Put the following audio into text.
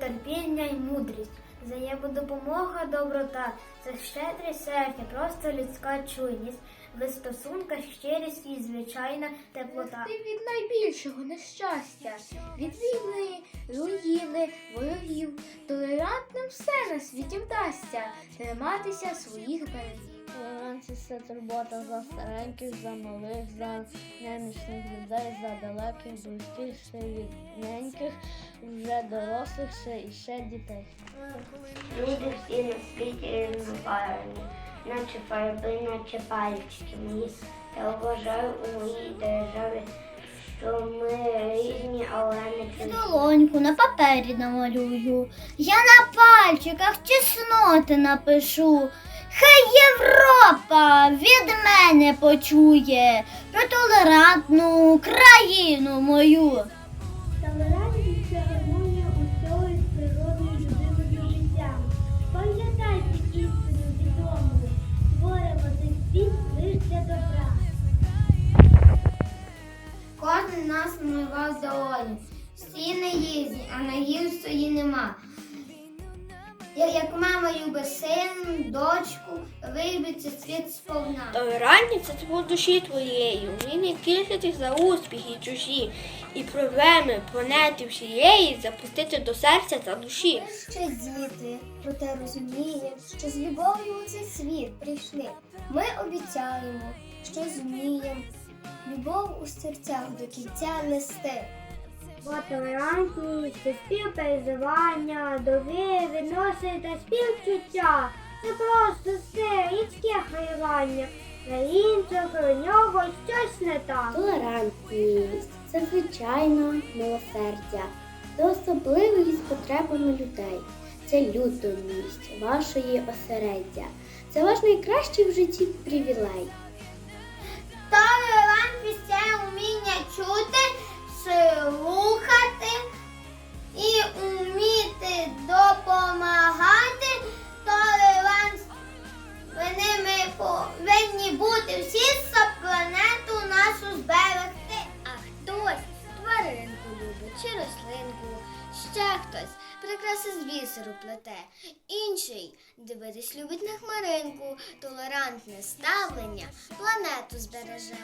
терпіння й мудрість, взаємодопомога, доброта, це щедрість серця, просто людська чуйність, в стосунках щирість і звичайна теплота. Ти від найбільшого нещастя, від війни, руїни, ворогів, толерантним все на світі вдасться, триматися своїх берегів. Толеранція це турбота за стареньких, за малих, за немічних людей, за далеких, близьких, ще рідненьких, вже дорослих, ще і ще дітей. Люди всі на світі наче фарби, наче пальчики мої. Я вважаю у моїй державі, що ми різні, але не чужі. Долоньку на папері намалюю, я на пальчиках чесноти напишу. Хай Європа від мене почує про толерантну країну мою. Толерантність це гармонія усього із природою людиною життям. Пам'ятайте істину відому, творимо цей світ лише для добра. Кожен нас намалював долоні. Всі не їздять, а на гірсої нема. Як мама любить син, дочку, вибиться світ сповна. Толерантність це тепло душі твоєї, вміння тішитись за успіхи чужі, і проблеми планети всієї запустити до серця та душі. Ще діти, проте розуміємо, що з любов'ю у цей світ прийшли. Ми обіцяємо, що зуміємо любов у серцях до кінця нести. Бо толерантність це співпереживання, довіри, відносини та співчуття. Це просто все людське хвилювання. На іншого у нього щось не так. Толерантність це звичайно милосердя це особливий з потребами людей. Це людяність вашої осереддя. Це ваш найкращий в житті привілей. Хтось прикраси з бісеру плете, інший дивитись любить на хмаринку, толерантне ставлення планету збереже.